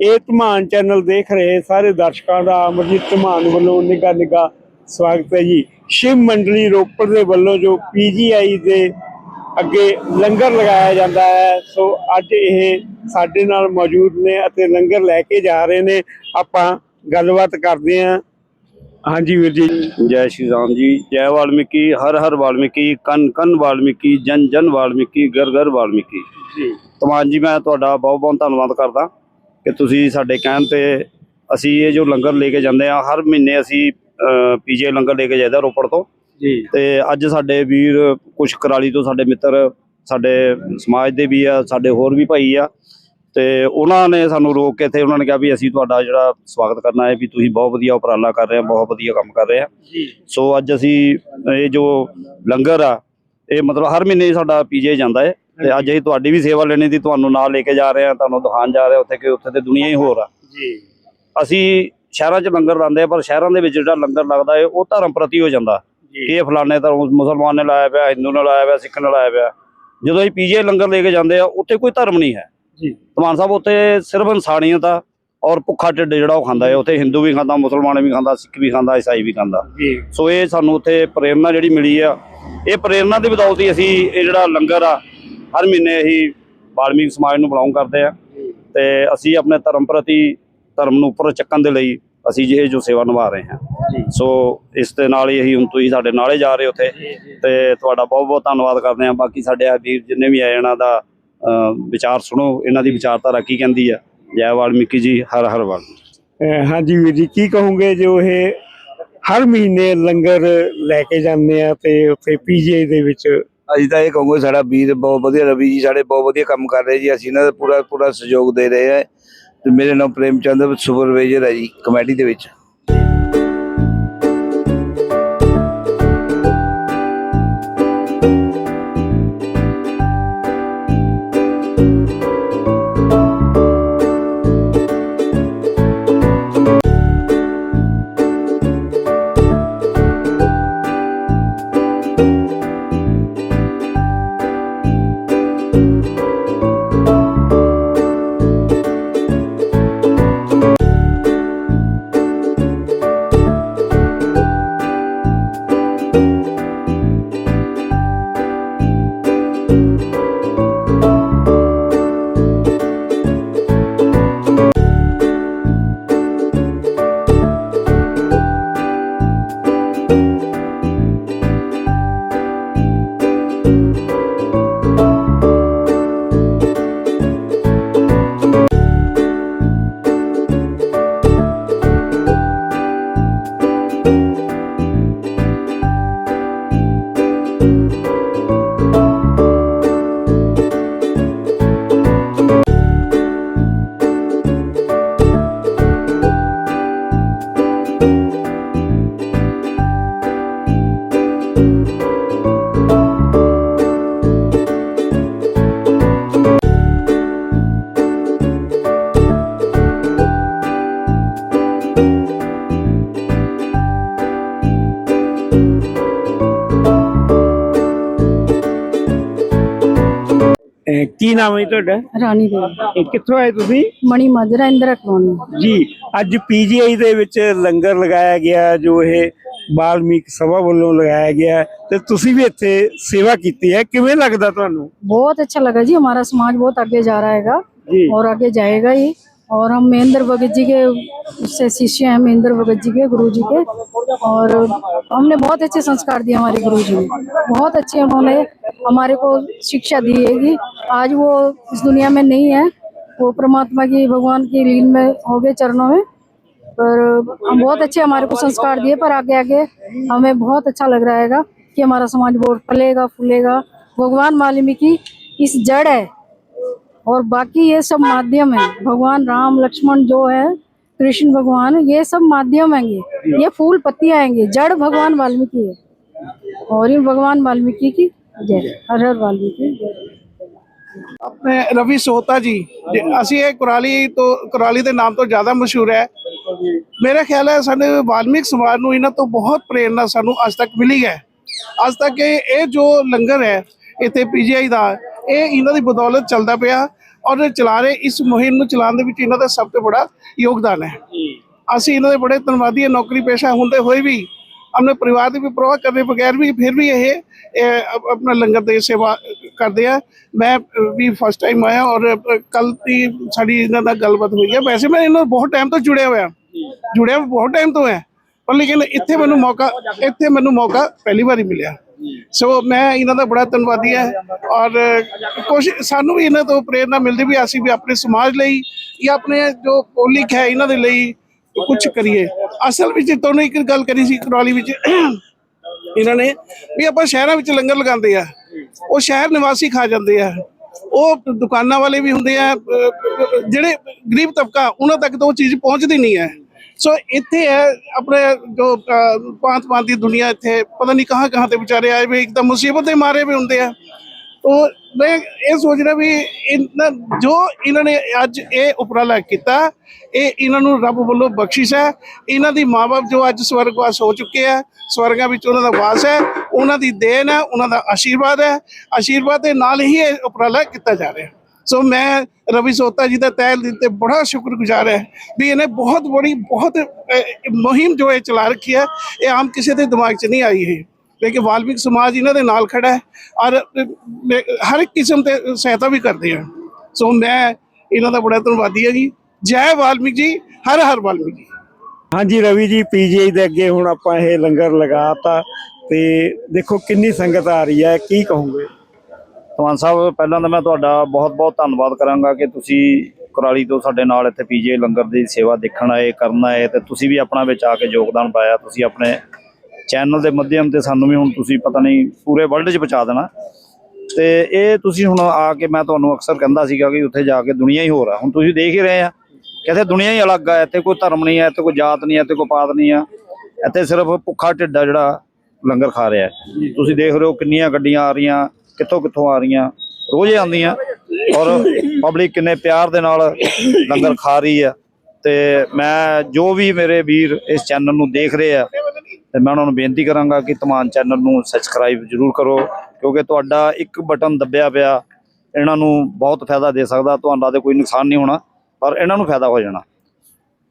ਇਹ ਧਮਾਨ ਚੈਨਲ ਦੇਖ ਰਹੇ ਸਾਰੇ ਦਰਸ਼ਕਾਂ ਦਾ ਅਮਰਜੀਤ ਧਮਾਨ ਵੱਲੋਂ ਨਿੱਘਾ ਨਿੱਘਾ ਸਵਾਗਤ ਹੈ ਜੀ। ਸ਼ਿਵ ਮੰਡਲੀ ਰੋਪੜ ਦੇ ਵੱਲੋਂ ਜੋ ਪੀਜੀਆਈ ਦੇ ਅੱਗੇ ਲੰਗਰ ਲਗਾਇਆ ਜਾਂਦਾ ਹੈ ਸੋ ਅੱਜ ਇਹ ਸਾਡੇ ਨਾਲ ਮੌਜੂਦ ਨੇ ਅਤੇ ਲੰਗਰ ਲੈ ਕੇ ਜਾ ਰਹੇ ਨੇ। ਆਪਾਂ ਗੱਲਬਾਤ ਕਰਦੇ ਹਾਂ। ਹਾਂਜੀ ਵੀਰ ਜੀ। ਜੈ ਸ਼੍ਰੀ ਰਾਮ ਜੀ ਜੈ ਵਾਲਮੀਕੀ ਹਰ ਹਰ ਵਾਲਮੀਕੀ ਕਨ ਕਨ ਵਾਲਮੀਕੀ ਜਨ ਜਨ ਵਾਲਮੀਕੀ ਗਰ ਗਰ ਵਾਲਮੀਕੀ। ਜੀ। ਤਮਾਨ ਜੀ ਮੈਂ ਤੁਹਾਡਾ ਬਹੁਤ ਬਹੁਤ ਧੰਨਵਾਦ ਕਰਦਾ। ਕਿ ਤੁਸੀਂ ਸਾਡੇ ਕਹਿਣ ਤੇ ਅਸੀਂ ਇਹ ਜੋ ਲੰਗਰ ਲੈ ਕੇ ਜਾਂਦੇ ਆ ਹਰ ਮਹੀਨੇ ਅਸੀਂ ਪੀਜੇ ਲੰਗਰ ਲੈ ਕੇ ਜਾਂਦੇ ਹਾਂ ਰੋਪੜ ਤੋਂ। ਜੀ। ਤੇ ਅੱਜ ਸਾਡੇ ਵੀਰ ਕੁਛ ਕਰਾਲੀ ਤੋਂ ਸਾਡੇ ਮਿੱਤਰ ਸਾਡੇ ਸਮਾਜ ਦੇ ਵੀ ਆ ਸਾਡੇ ਹੋਰ ਵੀ ਭਾਈ ਆ। ਤੇ ਉਹਨਾਂ ਨੇ ਸਾਨੂੰ ਰੋਕ ਕੇ ਇੱਥੇ ਉਹਨਾਂ ਨੇ ਕਿਹਾ ਵੀ ਅਸੀਂ ਤੁਹਾਡਾ ਜਿਹੜਾ ਸਵਾਗਤ ਕਰਨਾ ਹੈ ਵੀ ਤੁਸੀਂ ਬਹੁਤ ਵਧੀਆ ਉਪਰਾਲਾ ਕਰ ਰਹੇ ਆ ਬਹੁਤ ਵਧੀਆ ਕੰਮ ਕਰ ਰਹੇ ਆ ਜੀ। ਸੋ ਅੱਜ ਅਸੀਂ ਇਹ ਜੋ ਲੰਗਰ ਆ ਇਹ ਮਤਲਬ ਹਰ ਮਹੀਨੇ ਸਾਡਾ ਪੀਜੇ ਜਾਂਦਾ ਹੈ। ਤੇ ਅੱਜ ਅਸੀਂ ਤੁਹਾਡੀ ਵੀ ਸੇਵਾ ਲੈਣੀ ਦੀ ਤੁਹਾਨੂੰ ਨਾਲ ਲੈ ਕੇ ਜਾ ਰਹੇ ਆ ਤੁਹਾਨੂੰ ਦਿਖਾਉਣ ਜਾ ਰਹੇ ਉੱਥੇ ਕਿ ਉੱਥੇ ਤੇ ਦੁਨੀਆ ਹੀ ਹੋਰ ਆ। ਜੀ। ਅਸੀਂ ਸ਼ਹਿਰਾਂ 'ਚ ਲੰਗਰ ਲਾਉਂਦੇ ਆ ਪਰ ਸ਼ਹਿਰਾਂ ਦੇ ਵਿੱਚ ਜਿਹੜਾ ਲੰਗਰ ਲੱਗਦਾ ਹੈ ਉਹ ਧਰਮ ਪ੍ਰਤੀ ਹੋ ਜਾਂਦਾ। ਕਿ ਇਹ ਫਲਾਣੇ ਧਰਮ ਮੁਸਲਮਾਨ ਨੇ ਲਾਇਆ ਪਿਆ ਹਿੰਦੂ ਨੇ ਲਾਇਆ ਪਿਆ ਸਿੱਖ ਨੇ ਲਾਇਆ ਪਿਆ। ਜਦੋਂ ਅਸੀਂ ਪੀਜੇ ਲੰਗਰ ਲੈ ਕੇ ਜਾਂਦੇ ਆ ਉੱਥੇ ਕੋਈ ਧਰਮ ਨਹੀਂ ਹੈ। ਜੀ। ਧਮਾਨ ਸਾਹਿਬ ਉੱਥੇ ਸਿਰਫ ਇਨਸਾਨੀਅਤ ਆ ਔਰ ਭੁੱਖਾ ਢਿੱਡ ਜਿਹੜਾ ਉਹ ਖਾਂਦਾ ਹੈ ਉੱਥੇ ਹਿੰਦੂ ਵੀ ਖਾਂਦਾ ਮੁਸਲਮਾਨ ਵੀ ਖਾਂਦਾ ਸਿੱਖ ਵੀ ਖਾਂਦਾ ਈਸਾਈ ਵੀ ਖਾਂਦਾ। ਜੀ। ਸੋ ਇਹ ਸਾਨੂੰ ਉੱਥੇ ਪ੍ਰੇਰਨਾ ਜਿਹੜੀ ਮਿਲੀ ਆ ਇਹ ਪ੍ਰੇਰਨਾ ਦੀ ਬਦੌਲਤ ਹੀ ਅਸੀਂ ਇਹ ਜਿਹੜਾ ਲੰਗਰ ਆ ਹਰ ਮਹੀਨੇ ਅਸੀਂ ਵਾਲਮੀਕ ਸਮਾਜ ਨੂੰ ਬਿਲੋਂਗ ਕਰਦੇ ਆ। ਤੇ ਅਸੀਂ ਆਪਣੇ ਧਰਮ ਪ੍ਰਤੀ ਧਰਮ ਨੂੰ ਉੱਪਰ ਚੱਕਣ ਦੇ ਲਈ ਅਸੀਂ ਇਹ ਜੋ ਸੇਵਾ ਨਿਭਾ ਰਹੇ ਹਾਂ। ਸੋ ਇਸ ਦੇ ਨਾਲ ਹੀ ਅਸੀਂ ਹੁਣ ਤੁਸੀਂ ਸਾਡੇ ਨਾਲੇ ਜਾ ਰਹੇ ਉੱਥੇ। ਤੇ ਤੁਹਾਡਾ ਬਹੁਤ ਬਹੁਤ ਧੰਨਵਾਦ ਕਰਦੇ ਹਾਂ। ਬਾਕੀ ਸਾਡੇ ਆ ਵੀਰ ਜਿੰਨੇ ਵੀ ਆਏ ਇਹਨਾਂ ਦਾ ਅਹ, ਵਿਚਾਰ ਸੁਣੋ। ਇਹਨਾਂ ਦੀ ਵਿਚਾਰਧਾਰਾ ਕੀ ਕਹਿੰਦੀ ਆ? ਜੈ ਵਾਲਮੀਕੀ ਜੀ ਹਰ ਹਰ ਅਹ ਹਾਂਜੀ ਵੀਰ ਜੀ ਕੀ ਕਹੋਗੇ ਜੋ ਇਹ ਹਰ ਮਹੀਨੇ ਲੰਗਰ ਲੈ ਕੇ ਜਾਂਦੇ ਆ ਤੇ ਉੱਥੇ ਪੀਜੀਆਈ ਦੇ ਵਿੱਚ ਅਸੀਂ ਤਾਂ ਇਹ ਕਹੂੰਗੇ ਸਾਡਾ ਵੀਰ ਬਹੁਤ ਵਧੀਆ, ਰਵੀ ਜੀ ਸਾਡੇ ਬਹੁਤ ਵਧੀਆ ਕੰਮ ਕਰ ਰਹੇ ਜੀ, ਅਸੀਂ ਇਹਨਾਂ ਦਾ ਪੂਰਾ ਪੂਰਾ ਸਹਿਯੋਗ ਦੇ ਰਹੇ ਹਾਂ। ਤੇ ਮੇਰੇ ਨਾਮ ਪ੍ਰੇਮ ਚੰਦ ਸੁਪਰਵਾਈਜ਼ਰ ਹੈ ਜੀ, ਕਮੇਟੀ ਦੇ ਵਿੱਚ। ਕੀ ਨਾਮ ਹੈ ਜੀ ਤੁਹਾਡਾ ਰਾਣੀ ਦੇਵੀ ਇਹ ਕਿੱਥੋਂ ਆਏ ਤੁਸੀਂ ਮਣੀ ਮਾਜਰਾ ਇੰਦਰਾ ਕਲੋਨੀ ਜੀ ਅੱਜ ਪੀਜੀਆਈ ਦੇ ਵਿੱਚ ਲੰਗਰ ਲਗਾਇਆ ਗਿਆ ਜੋ ਇਹ ਬਾਲਮੀਕ ਸਭਾ ਵੱਲੋਂ ਲਗਾਇਆ ਗਿਆ ਤੇ ਤੁਸੀਂ ਵੀ ਇੱਥੇ ਸੇਵਾ ਕੀਤੀ ਹੈ ਕਿਵੇਂ ਲੱਗਦਾ ਤੁਹਾਨੂੰ बहुत अच्छा लगा जी हमारा समाज बहुत आगे जा रहा हैगा जी और आगे जाएगा ही और हम महेंद्र भगत जी के, उससे शिष्य हैं महेंद्र भगत जी के गुरु जी के। और हमने बहुत अच्छे संस्कार दिए हमारे गुरु जी ने बहुत अच्छे उन्होंने हमारे को शिक्षा दी है कि आज वो इस दुनिया में नहीं है। वो परमात्मा की, भगवान की लीन में हो गए चरणों में। पर हम बहुत अच्छे हमारे को संस्कार दिए, पर आगे आगे हमें बहुत अच्छा लग रहा है कि हमारा समाज बहुत फलेगा, फूलेगा। भगवान वाल्मीकि इस जड़ है और बाकी ये सब माध्यम है भगवान राम लक्ष्मण जो है कृष्ण भगवान ये सब माध्यम हैंगे ये फूल पत्तियां आएंगे जड़ भगवान वाल्मीकि है और ये भगवान वाल्मीकि की जय हर हर वाल्मीकि जय ਆਪਣੇ ਰਵੀ ਸੋਤਾ ਜੀ ਜੇ ਅਸੀਂ ਇਹ ਕੁਰਾਲੀ ਤੋਂ ਕੁਰਾਲੀ ਦੇ ਨਾਮ ਤੋਂ ਜ਼ਿਆਦਾ ਮਸ਼ਹੂਰ ਹੈ ਮੇਰਾ ਖਿਆਲ ਹੈ ਸਾਡੇ ਵਾਲਮੀਕ ਸਮਾਜ ਨੂੰ ਇਹਨਾਂ ਤੋਂ ਬਹੁਤ ਪ੍ਰੇਰਣਾ ਸਾਨੂੰ ਅੱਜ ਤੱਕ ਮਿਲੀ ਹੈ ਅੱਜ ਤੱਕ ਇਹ ਇਹ ਜੋ ਲੰਗਰ ਹੈ ਇੱਥੇ ਪੀਜੀਆਈ ਦਾ ਇਹ ਇਹਨਾਂ ਦੀ ਬਦੌਲਤ ਚੱਲਦਾ ਪਿਆ ਔਰ ਚਲਾ ਰਹੇ ਇਸ ਮੁਹਿੰਮ ਨੂੰ ਚਲਾਉਣ ਦੇ ਵਿੱਚ ਇਹਨਾਂ ਦਾ ਸਭ ਤੋਂ ਬੜਾ ਯੋਗਦਾਨ ਹੈ। ਅਸੀਂ ਇਹਨਾਂ ਦੇ ਬੜੇ ਧੰਨਵਾਦੀ ਹਾਂ ਨੌਕਰੀ ਪੇਸ਼ਾ ਹੁੰਦੇ ਹੋਏ ਵੀ ਆਪਣੇ ਪਰਿਵਾਰ ਦੀ ਵੀ ਪਰਵਾਹ ਕਰਦੇ ਬਗੈਰ ਵੀ ਫਿਰ ਵੀ ਇਹ ਆਪਣਾ ਲੰਗਰ ਦੀ ਸੇਵਾ ਕਰਦੇ ਆ। ਮੈਂ ਵੀ ਫਸਟ ਟਾਈਮ ਆਇਆ ਔਰ ਕੱਲ ਦੀ ਸਾਡੀ ਇਹਨਾਂ ਨਾਲ ਗੱਲਬਾਤ ਹੋਈ ਹੈ। ਵੈਸੇ ਮੈਂ ਇਹਨਾਂ ਨਾਲ ਬਹੁਤ ਟਾਈਮ ਤੋਂ ਜੁੜਿਆ ਹੋਇਆ। ਜੁੜਿਆ ਬਹੁਤ ਟਾਈਮ ਤੋਂ ਹੈ। ਪਰ ਲੇਕਿਨ ਇੱਥੇ ਮੈਨੂੰ ਮੌਕਾ ਇੱਥੇ ਮੈਨੂੰ ਮੌਕਾ ਪਹਿਲੀ ਵਾਰੀ ਮਿਲਿਆ। ਸੋ ਮੈਂ ਇਹਨਾਂ ਦਾ ਬੜਾ ਧੰਨਵਾਦੀ ਹੈ ਔਰ ਕੁਝ ਸਾਨੂੰ ਵੀ ਇਹਨਾਂ ਤੋਂ ਪ੍ਰੇਰਨਾ ਮਿਲਦੀ ਵੀ ਅਸੀਂ ਵੀ ਆਪਣੇ ਸਮਾਜ ਲਈ ਜਾਂ ਆਪਣੇ ਜੋ ਪੋਲਿਕ ਹੈ ਇਹਨਾਂ ਦੇ ਲਈ ਕੁਝ ਕਰੀਏ। ਅਸਲ ਵਿੱਚ ਤੁਹਾਨੂੰ ਇੱਕ ਗੱਲ ਕਰੀ ਸੀ ਕਰੌਲੀ ਵਿੱਚ ਇਹਨਾਂ ਨੇ ਵੀ ਆਪਾਂ ਸ਼ਹਿਰਾਂ ਵਿੱਚ ਲੰਗਰ ਲਗਾਉਂਦੇ ਆ, ਉਹ ਸ਼ਹਿਰ ਨਿਵਾਸੀ ਖਾ ਜਾਂਦੇ ਆ। ਉਹ ਦੁਕਾਨਾਂ ਵਾਲੇ ਵੀ ਹੁੰਦੇ ਆ ਜਿਹੜੇ ਗਰੀਬ ਤਬਕਾ, ਉਹਨਾਂ ਤੱਕ ਤਾਂ ਉਹ ਚੀਜ਼ ਪਹੁੰਚਦੀ ਨਹੀਂ ਹੈ। ਸੋ ਇੱਥੇ ਹੈ, ਆਪਣੇ ਜੋ ਪਾਂਤ ਪਾਂਤ ਦੀ ਦੁਨੀਆ ਇੱਥੇ, ਪਤਾ ਨਹੀਂ ਕਹਾਂ ਕਹਾਂ ਤੇ ਵਿਚਾਰੇ ਆਏ ਵੀ, ਇੱਕ ਤਾਂ ਮੁਸੀਬਤ ਦੇ ਮਾਰੇ ਵੀ ਹੁੰਦੇ ਆ। ਤੋ, ਮੈਂ ਇਹ ਸੋਚ ਰਿਹਾ ਵੀ ਇਹਨਾਂ ਜੋ ਇਹਨਾਂ ਨੇ ਅੱਜ ਇਹ ਉਪਰਾਲਾ ਕੀਤਾ, ਇਹ ਇਹਨਾਂ ਨੂੰ ਰੱਬ ਵੱਲੋਂ ਬਖਸ਼ਿਸ਼ ਹੈ। ਇਹਨਾਂ ਦੀ ਮਾਪੇ ਜੋ ਅੱਜ ਸਵਰਗਵਾਸ ਹੋ ਚੁੱਕੇ ਆ, ਸਵਰਗਾਂ ਵਿੱਚ ਉਹਨਾਂ ਦਾ ਵਾਸ ਹੈ, ਉਹਨਾਂ ਦੀ ਦੇਣ ਹੈ, ਉਹਨਾਂ ਦਾ ਆਸ਼ੀਰਵਾਦ ਹੈ। ਆਸ਼ੀਰਵਾਦ ਦੇ ਨਾਲ ਹੀ ਇਹ ਉਪਰਾਲਾ ਕੀਤਾ ਜਾ ਰਿਹਾ। ਸੋ ਮੈਂ ਰਵੀ ਸੋਤਾ ਜੀ ਦਾ ਤਹਿ ਦਿਲ ਤੇ ਬੜਾ ਸ਼ੁਕਰਗੁਜ਼ਾਰ ਹੈ ਵੀ ਇਹਨੇ ਬਹੁਤ ਬੜੀ, ਬਹੁਤ ਮੁਹਿੰਮ ਜੋ ਇਹ ਚਲਾ ਰੱਖੀ ਹੈ, ਇਹ ਆਮ ਕਿਸੇ ਦੇ ਦਿਮਾਗ 'ਚ ਨਹੀਂ ਆਈ ਹੈ। ਲੇਕਿਨ ਵਾਲਮੀਕ ਸਮਾਜ ਇਹਨਾਂ ਦੇ ਨਾਲ ਖੜਾ ਹੈ ਔਰ ਹਰ ਇੱਕ ਕਿਸਮ ਤੇ ਸਹਾਇਤਾ ਵੀ ਕਰਦੇ ਆ ਸੋ ਮੈਂ ਇਹਨਾਂ ਦਾ ਬੜਾ ਧੰਨਵਾਦੀ ਹਾਂ ਜੀ। ਜੈ ਵਾਲਮੀਕ ਜੀ, ਹਰ ਹਰ ਵਾਲਮੀਕ ਜੀ। ਹਾਂਜੀ ਰਵੀ ਜੀ, ਪੀਜੀਆਈ ਦੇ ਅੱਗੇ ਹੁਣ ਆਪਾਂ ਇਹ ਲੰਗਰ ਲਗਾਤਾ ਤੇ ਦੇਖੋ ਕਿੰਨੀ ਸੰਗਤ ਆ ਰਹੀ ਹੈ, ਕੀ ਕਹੋਗੇ? ਧਮਾਨ ਸਾਹਿਬ, ਪਹਿਲਾਂ ਤਾਂ ਮੈਂ ਤੁਹਾਡਾ ਬਹੁਤ-ਬਹੁਤ ਧੰਨਵਾਦ ਕਰਾਂਗਾ ਕਿ ਤੁਸੀਂ ਕੁਰਾਲੀ ਤੋਂ ਸਾਡੇ ਨਾਲ ਇੱਥੇ ਪੀਜੇ ਲੰਗਰ ਦੀ ਸੇਵਾ ਦੇਖਣ ਆਏ, ਕਰਨ ਆਏ ਤੇ ਤੁਸੀਂ ਵੀ ਆਪਣਾ ਵਿੱਚ ਆ ਕੇ ਯੋਗਦਾਨ ਪਾਇਆ। ਤੁਸੀਂ ਆਪਣੇ ਚੈਨਲ ਦੇ ਮਾਧਿਅਮ ਤੇ ਸਾਨੂੰ ਵੀ ਹੁਣ ਤੁਸੀਂ ਪਤਾ ਨਹੀਂ ਪੂਰੇ ਵਰਲਡ 'ਚ ਪਹੁੰਚਾ ਦੇਣਾ। ਤੇ ਇਹ ਤੁਸੀਂ ਹੁਣ ਆ ਕੇ ਮੈਂ ਤੁਹਾਨੂੰ ਅਕਸਰ ਕਹਿੰਦਾ ਸੀਗਾ ਕਿ ਉੱਥੇ ਜਾ ਕੇ ਦੁਨੀਆ ਹੀ ਹੋਰ ਆ। ਹੁਣ ਤੁਸੀਂ ਦੇਖ ਹੀ ਰਹੇ ਆ ਕਹਿੰਦੇ ਦੁਨੀਆ ਹੀ ਅਲੱਗ ਆ, ਇੱਥੇ ਕੋਈ ਧਰਮ ਨਹੀਂ ਹੈ ਇੱਥੇ ਕੋਈ ਜਾਤ ਨਹੀਂ ਹੈ ਇੱਥੇ ਕੋਈ ਪਾਤ ਨਹੀਂ ਆ। ਇੱਥੇ ਸਿਰਫ ਭੁੱਖਾ ਢਿੱਡਾ ਜਿਹੜਾ ਲੰਗਰ ਖਾ ਰਿਹਾ। ਤੁਸੀਂ ਦੇਖ ਰਹੇ ਹੋ ਕਿੰਨੀਆਂ ਗੱਡੀਆਂ ਆ ਰਹੀਆਂ ਕਿੱਥੋਂ ਕਿੱਥੋਂ ਆ ਰਹੀਆਂ? ਰੋਜ਼ ਆਉਂਦੀਆਂ। ਔਰ ਪਬਲਿਕ ਕਿੰਨੇ ਪਿਆਰ ਦੇ ਨਾਲ ਲੰਗਰ ਖਾ ਰਹੀ ਆ। ਤੇ ਮੈਂ ਜੋ ਵੀ ਮੇਰੇ ਵੀਰ ਇਸ ਚੈਨਲ ਨੂੰ ਦੇਖ ਰਹੇ ਆ ਤੇ ਮੈਂ ਉਹਨਾਂ ਨੂੰ ਬੇਨਤੀ ਕਰਾਂਗਾ ਕਿ ਤਮਾਨ ਚੈਨਲ ਨੂੰ ਸਬਸਕ੍ਰਾਈਬ ਜ਼ਰੂਰ ਕਰੋ ਕਿਉਂਕਿ ਤੁਹਾਡਾ ਇੱਕ ਬਟਨ ਦੱਬਿਆ ਪਿਆ ਇਹਨਾਂ ਨੂੰ ਬਹੁਤ ਫਾਇਦਾ ਦੇ ਸਕਦਾ ਤੁਹਾਡਾ ਤੇ ਕੋਈ ਨੁਕਸਾਨ ਨਹੀਂ ਹੋਣਾ ਪਰ ਇਹਨਾਂ ਨੂੰ ਫਾਇਦਾ ਹੋ ਜਾਣਾ।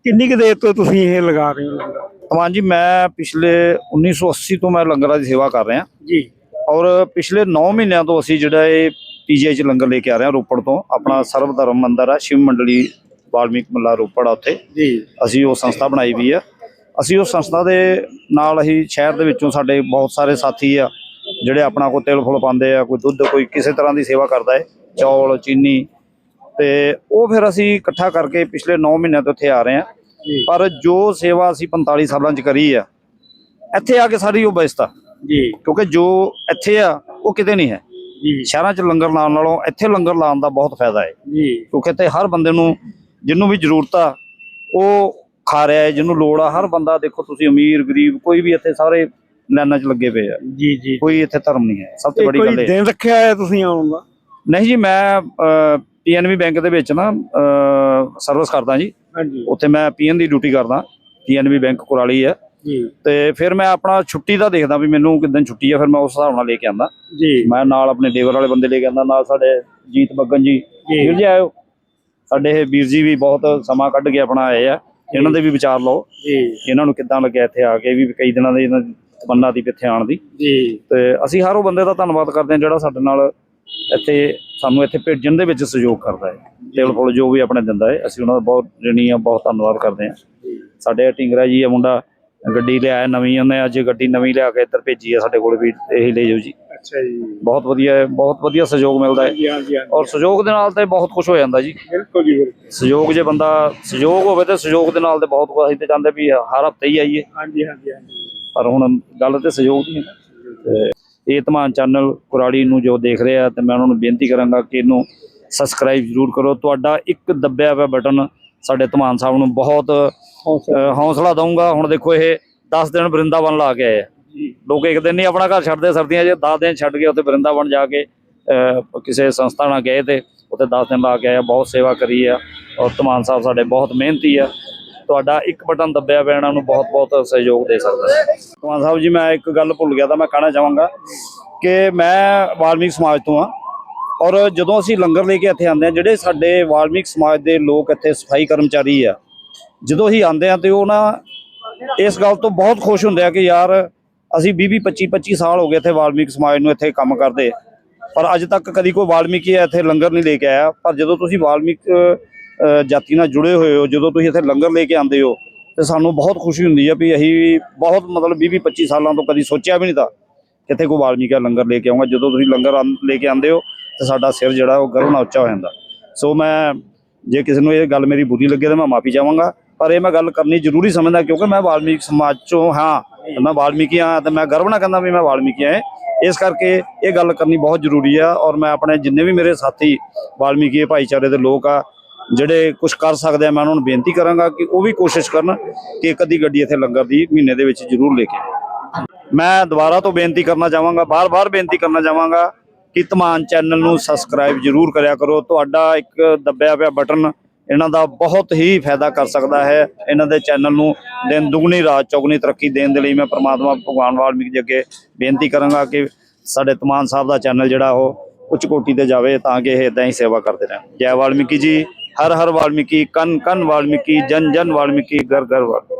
ਕਿੰਨੀ ਕੁ ਦੇਰ ਤੋਂ ਤੁਸੀਂ ਇਹ ਲਗਾ ਰਹੇ ਹੋ ਲੰਗਰ? ਤਮਾਨ ਜੀ ਮੈਂ ਪਿਛਲੇ 1980 ਤੋਂ ਮੈਂ ਲੰਗਰਾਂ ਦੀ ਸੇਵਾ ਕਰ ਰਿਹਾ। ਜੀ। ਔਰ ਪਿਛਲੇ 9 ਮਹੀਨਿਆਂ ਤੋਂ ਅਸੀਂ ਜਿਹੜਾ ਇਹ ਪੀਜੀਆਈ ਚ ਲੰਗਰ ਲੈ ਕੇ ਆ ਰਹੇ ਹਾਂ ਰੋਪੜ ਤੋਂ। ਆਪਣਾ ਸਰਬ ਧਰਮ ਮੰਦਿਰ ਆ ਸ਼ਿਵ ਮੰਡਲੀ ਵਾਲਮੀਕ ਮੱਲਾ ਰੋਪੜ ਆ ਉੱਥੇ। ਜੀ। ਅਸੀਂ ਉਹ ਸੰਸਥਾ ਬਣਾਈ ਵੀ ਆ। ਅਸੀਂ ਉਸ ਸੰਸਥਾ ਦੇ ਨਾਲ ਅਸੀਂ ਸ਼ਹਿਰ ਦੇ ਵਿੱਚੋਂ ਸਾਡੇ ਬਹੁਤ ਸਾਰੇ ਸਾਥੀ ਆ ਜਿਹੜੇ ਆਪਣਾ ਕੋਈ ਤਿਲ ਫੁੱਲ ਪਾਉਂਦੇ ਆ ਕੋਈ ਦੁੱਧ ਕੋਈ ਕਿਸੇ ਤਰ੍ਹਾਂ ਦੀ ਸੇਵਾ ਕਰਦਾ ਹੈ ਚੌਲ ਚੀਨੀ। ਤੇ ਉਹ ਫਿਰ ਅਸੀਂ ਇਕੱਠਾ ਕਰਕੇ ਪਿਛਲੇ 9 ਮਹੀਨਿਆਂ ਤੋਂ ਇੱਥੇ ਆ ਰਹੇ ਆ ਪਰ ਜੋ ਸੇਵਾ ਅਸੀਂ 45 ਸਾਲਾਂ ਚ ਕਰੀ ਆ ਇੱਥੇ ਆ ਕੇ ਸਾਡੀ ਉਹ ਆ। ਜੀ। ਕਿਉਂਕਿ ਜੋ ਇੱਥੇ ਆ ਉਹ ਕਿਤੇ ਨਹੀਂ ਹੈ। ਜੀ। ਸ਼ਹਿਰਾਂ 'ਚ ਲੰਗਰ ਲਾਉਣ ਨਾਲੋਂ ਇੱਥੇ ਲੰਗਰ ਲਾਉਣ ਦਾ ਬਹੁਤ ਫਾਇਦਾ ਹੈ। ਜੀ। ਕਿਉਂਕਿ ਇੱਥੇ ਹਰ ਬੰਦੇ ਨੂੰ ਜਿਹਨੂੰ ਵੀ ਜ਼ਰੂਰਤ ਆ ਉਹ ਖਾ ਰਿਹਾ ਹੈ ਜਿਹਨੂੰ ਲੋੜ ਆ। ਹਰ ਬੰਦਾ ਦੇਖੋ ਤੁਸੀਂ ਅਮੀਰ ਗਰੀਬ ਕੋਈ ਵੀ ਇੱਥੇ ਸਾਰੇ ਲਾਈਨਾਂ 'ਚ ਲੱਗੇ ਪਏ ਆ। ਜੀ ਜੀ। ਕੋਈ ਇੱਥੇ ਧਰਮ ਨਹੀਂ ਹੈ। ਸਭ ਤੋਂ ਵੱਡੀ ਕੋਈ ਗੱਲ ਇਹ। ਦਿਨ ਰੱਖਿਆ ਹੈ ਤੁਸੀਂ ਆਉਣ ਦਾ? ਨਹੀਂ ਜੀ ਮੈਂ ਪੀਐਨਬੀ ਬੈਂਕ ਦੇ ਵਿੱਚ ਨਾ ਸਰਵਿਸ ਕਰਦਾ ਜੀ। ਹਾਂਜੀ। ਉੱਥੇ ਮੈਂ ਪੀਐਨ ਦੀ ਡਿਊਟੀ ਕਰਦਾ। ਪੀਐਨਬੀ ਬੈਂਕ ਕੁਰਾਲੀ ਹੈ। ਜੀ। ਤੇ ਫਿਰ ਮੈਂ ਆਪਣਾ ਛੁੱਟੀ ਦਾ ਦੇਖਦਾ ਵੀ ਮੈਨੂੰ ਕਿਦਾਂ ਛੁੱਟੀ ਆ ਫਿਰ ਮੈਂ ਉਸ ਹਿਸਾਬ ਨਾਲ ਲੈ ਕੇ ਆਂਦਾ। ਜੀ। ਮੈਂ ਨਾਲ ਆਪਣੇ ਲੇਬਰ ਵਾਲੇ ਬੰਦੇ ਲੈ ਕੇ ਆਂਦਾ ਨਾਲ ਸਾਡੇ ਜੀਤ ਬੱਗਨ ਜੀ। ਵੀਰ ਜੀ ਆਇਓ। ਸਾਡੇ ਇਹ ਵੀਰ ਜੀ ਵੀ ਬਹੁਤ ਸਮਾਂ ਕੱਢ ਕੇ ਆਪਣਾ ਆਏ ਆ। ਇਹਨਾਂ ਦੇ ਵੀ ਵਿਚਾਰ ਲਓ। ਜੀ। ਇਹਨਾਂ ਨੂੰ ਕਿੱਦਾਂ ਲੱਗਿਆ ਇੱਥੇ ਆ ਕੇ ਵੀ ਕਈ ਦਿਨਾਂ ਦੇ ਇਹਨਾਂ ਦੀ ਤਮੰਨਾ ਦੀ ਇੱਥੇ ਆਉਣ ਦੀ। ਜੀ। ਤੇ ਅਸੀਂ ਹਰ ਉਹ ਬੰਦੇ ਦਾ ਧੰਨਵਾਦ ਕਰਦੇ ਹਾਂ ਜਿਹੜਾ ਸਾਡੇ ਨਾਲ ਇੱਥੇ ਸਾਨੂੰ ਇੱਥੇ ਭੇਜਣ ਦੇ ਵਿੱਚ ਸਹਿਯੋਗ ਕਰਦਾ ਹੈ। ਤੇਲ ਫੁੱਲ ਜੋ ਵੀ ਆਪਣੇ ਦਿੰਦਾ ਹੈ ਅਸੀਂ ਉਹਨਾਂ ਦਾ ਬਹੁਤ ਜਣੀ ਆ ਬਹੁਤ ਧੰਨਵਾਦ ਕਰਦੇ ਹਾਂ। ਸਾਡੇ ਢਿੰਗਰਾ ਜੀ ਆ ਮੁੰਡਾ। ਗੱਡੀ ਲਿਆਇਆ ਨਵੀਂ ਉਹਨੇ ਅੱਜ ਗੱਡੀ ਨਵੀਂ ਲਿਆ ਕੇ ਇੱਧਰ ਭੇਜੀ ਆ ਸਾਡੇ ਕੋਲ ਵੀ ਇਹੀ ਲੈ ਜਾਓ ਜੀ। ਅੱਛਾ ਜੀ। ਬਹੁਤ ਵਧੀਆ ਹੈ ਬਹੁਤ ਵਧੀਆ ਸਹਿਯੋਗ ਮਿਲਦਾ ਹੈ। ਔਰ ਸਹਿਯੋਗ ਦੇ ਨਾਲ ਤੇ ਬਹੁਤ ਕੁਝ ਹੋ ਜਾਂਦਾ ਜੀ। ਬਿਲਕੁਲ ਜੀ ਬਿਲਕੁਲ। ਸਹਿਯੋਗ ਜੇ ਬੰਦਾ ਸਹਿਯੋਗ ਹੋਵੇ ਤੇ ਸਹਿਯੋਗ ਦੇ ਨਾਲ ਤੇ ਬਹੁਤ ਕੁਝ ਅਸੀਂ ਤੇ ਚਾਹੁੰਦੇ ਵੀ ਹਰ ਹਫ਼ਤੇ ਹੀ ਆਈਏ। ਹਾਂਜੀ ਹਾਂਜੀ ਹਾਂਜੀ। ਪਰ ਹੁਣ ਗੱਲ ਤੇ ਸਹਿਯੋਗ ਦੀ ਹੈ ਇਹ ਧਮਾਨ ਚੈਨਲ ਕੁਰਾੜੀ ਨੂੰ ਜੋ ਦੇਖ ਰਹੇ ਆ ਤੇ ਮੈਂ ਉਹਨਾਂ ਨੂੰ ਬੇਨਤੀ ਕਰਾਂਗਾ ਕਿ ਇਹਨੂੰ ਸਬਸਕ੍ਰਾਈਬ ਜ਼ਰੂਰ ਕਰੋ। ਤੁਹਾਡਾ ਇੱਕ ਦੱਬਿਆ ਹੋਇਆ ਬਟਨ ਸਾਡੇ ਧਮਾਨ ਸਾਹਿਬ ਨੂੰ ਬਹੁਤ ਹੌਸਲਾ ਦਊਗਾ। ਹੁਣ ਦੇਖੋ ਇਹ 10 ਦਿਨ ਬ੍ਰਿੰਦਾਵਨ ਲਾ ਕੇ ਆਏ ਆ। ਲੋਕ ਇੱਕ ਦਿਨ ਨਹੀਂ ਆਪਣਾ ਘਰ ਛੱਡਦੇ ਸਰਦੀਆਂ 'ਚ 10 ਦਿਨ ਛੱਡ ਕੇ ਉੱਥੇ ਬ੍ਰਿੰਦਾਵਨ ਜਾ ਕੇ ਕਿਸੇ ਸੰਸਥਾ ਨਾਲ ਗਏ ਤੇ ਉੱਥੇ 10 ਦਿਨ ਲਾ ਕੇ ਆਏ ਬਹੁਤ ਸੇਵਾ ਕਰੀ ਆ ਔਰ ਧਮਾਨ ਸਾਹਿਬ ਸਾਡੇ ਬਹੁਤ ਮਿਹਨਤੀ ਆ। ਤੁਹਾਡਾ ਇੱਕ ਬਟਨ ਦੱਬਿਆ ਪਿਆ ਇਹਨਾਂ ਨੂੰ ਬਹੁਤ ਬਹੁਤ ਸਹਿਯੋਗ ਦੇ ਸਕਦਾ। ਧਮਾਨ ਸਾਹਿਬ ਜੀ ਮੈਂ ਇੱਕ ਗੱਲ ਭੁੱਲ ਗਿਆ ਤਾਂ ਮੈਂ ਕਹਿਣਾ ਚਾਹਾਂਗਾ ਕਿ ਮੈਂ ਵਾਲਮੀਕ ਸਮਾਜ ਤੋਂ ਆ। ਔਰ ਜਦੋਂ ਅਸੀਂ ਲੰਗਰ ਲੈ ਕੇ ਇੱਥੇ ਆਉਂਦੇ ਆ ਜਿਹੜੇ ਸਾਡੇ ਵਾਲਮੀਕ ਸਮਾਜ ਦੇ ਲੋਕ ਇੱਥੇ ਸਫ਼ਾਈ ਕਰਮਚਾਰੀ ਆ, ਜਦੋਂ ਅਸੀਂ ਆਉਂਦੇ ਆ ਤੇ ਉਹ ਨਾ ਇਸ ਗੱਲ ਤੋਂ ਬਹੁਤ ਖੁਸ਼ ਹੁੰਦੇ ਆ ਕਿ ਯਾਰ ਅਸੀਂ 20 20 25 25 ਸਾਲ ਹੋ ਗਏ ਇੱਥੇ ਵਾਲਮੀਕ ਸਮਾਜ ਨੂੰ ਇੱਥੇ ਕੰਮ ਕਰਦੇ। ਪਰ ਅੱਜ ਤੱਕ ਕਦੀ ਕੋਈ ਵਾਲਮੀਕੀ ਇੱਥੇ ਲੰਗਰ ਨਹੀਂ ਲੈ ਕੇ ਆਇਆ। ਪਰ ਜਦੋਂ ਤੁਸੀਂ ਵਾਲਮੀਕ ਜਾਤੀ ਨਾਲ ਜੁੜੇ ਹੋਏ ਹੋ, ਜਦੋਂ ਤੁਸੀਂ ਇੱਥੇ ਲੰਗਰ ਲੈ ਕੇ ਆਉਂਦੇ ਹੋ, ਤੇ ਸਾਨੂੰ ਬਹੁਤ ਖੁਸ਼ੀ ਹੁੰਦੀ ਹੈ ਵੀ ਅਸੀਂ ਬਹੁਤ ਮਤਲਬ 20 20 25 ਸਾਲਾਂ ਤੋਂ ਕਦੀ ਸੋਚਿਆ ਵੀ ਨਹੀਂ ਤਾਂ ਕਿੱਥੇ ਕੋਈ ਵਾਲਮੀਕੀ ਦਾ ਲੰਗਰ ਲੈ ਕੇ ਆਉਂਗਾ ਜਦੋਂ ਤੁਸੀਂ ਲੰਗਰ ਲੈ ਕੇ ਆਉਂਦੇ ਹੋ ਤੇ ਸਾਡਾ ਸਿਰ ਜਿਹੜਾ ਉਹ ਗਰਵ ਨਾਲ ਉੱਚਾ ਹੋ ਜਾਂਦਾ ਸੋ ਮੈਂ ਜੇ ਕਿਸੇ ਨੂੰ ਇਹ ਗੱਲ ਮੇਰੀ ਬੁਰੀ ਲੱਗੇ ਤਾਂ ਮੈਂ ਮਾਫੀ ਚਾਹਾਂਗਾ, ਪਰ ਇਹ ਮੈਂ ਗੱਲ ਕਰਨੀ ਜ਼ਰੂਰੀ ਸਮਝਦਾ ਕਿਉਂਕਿ ਮੈਂ ਵਾਲਮੀਕ ਸਮਾਜ ਚੋਂ ਹਾਂ ਮੈਂ ਵਾਲਮੀਕੀ ਹਾਂ ਤੇ ਮੈਂ ਗਰਵ ਨਾਲ ਕਹਿੰਦਾ ਵੀ ਮੈਂ ਵਾਲਮੀਕੀ ਹਾਂ ਇਸ ਕਰਕੇ ਇਹ ਗੱਲ ਕਰਨੀ ਬਹੁਤ ਜ਼ਰੂਰੀ ਆ ਔਰ ਮੈਂ ਆਪਣੇ ਜਿੰਨੇ ਵੀ ਮੇਰੇ ਸਾਥੀ ਵਾਲਮੀਕੀ ਭਾਈਚਾਰੇ ਦੇ ਲੋਕ ਆ, ਜਿਹੜੇ ਕੁਝ ਕਰ ਸਕਦੇ ਆ, ਮੈਂ ਉਹਨਾਂ ਨੂੰ ਬੇਨਤੀ ਕਰਾਂਗਾ ਕਿ ਉਹ ਵੀ ਕੋਸ਼ਿਸ਼ ਕਰਨ ਕਿ ਇੱਕ ਅੱਧੀ ਗੱਡੀ ਇੱਥੇ ਲੰਗਰ ਦੀ ਮਹੀਨੇ ਦੇ ਵਿੱਚ ਜ਼ਰੂਰ ਲੈ ਕੇ ਆਉਣ। ਮੈਂ ਦੁਬਾਰਾ ਤੋਂ ਬੇਨਤੀ ਕਰਨਾ ਚਾਹਾਂਗਾ, ਬਾਰ-ਬਾਰ ਬੇਨਤੀ ਕਰਨਾ ਚਾਹਾਂਗਾ ਕਿ ਧਮਾਨ ਚੈਨਲ ਨੂੰ ਸਬਸਕ੍ਰਾਈਬ ਜ਼ਰੂਰ ਕਰਿਆ ਕਰੋ। ਤੁਹਾਡਾ ਇੱਕ ਦੱਬਿਆ ਪਿਆ ਬਟਨ ਇਹਨਾਂ ਦਾ ਬਹੁਤ ਹੀ ਫਾਇਦਾ ਕਰ ਸਕਦਾ ਹੈ। ਇਹਨਾਂ ਦੇ ਚੈਨਲ ਨੂੰ ਦਿਨ ਦੁਗਣੀ, ਰਾਤ ਚੌਗਣੀ ਤਰੱਕੀ ਦੇਣ ਦੇ ਲਈ ਮੈਂ ਪ੍ਰਮਾਤਮਾ ਭਗਵਾਨ ਵਾਲਮੀਕ ਜੀ ਅੱਗੇ ਬੇਨਤੀ ਕਰਾਂਗਾ ਕਿ ਸਾਡੇ ਤਮਾਨ ਸਾਹਿਬ ਦਾ ਚੈਨਲ ਜਿਹੜਾ ਉਹ ਉੱਚ ਕੋਟੀ ਤੇ ਜਾਵੇ ਤਾਂ ਕਿ ਇਹ ਇਦਾਂ ਹੀ ਸੇਵਾ ਕਰਦੇ ਰਹਿਣ। ਜੈ ਵਾਲਮੀਕੀ ਜੀ, ਹਰ ਹਰ ਵਾਲਮੀਕੀ, ਕਨ ਕਨ ਵਾਲਮੀਕੀ, ਜਨ ਜਨ ਵਾਲਮੀਕੀ, ਘਰ ਘਰ ਵਾਲਮੀਕੀ।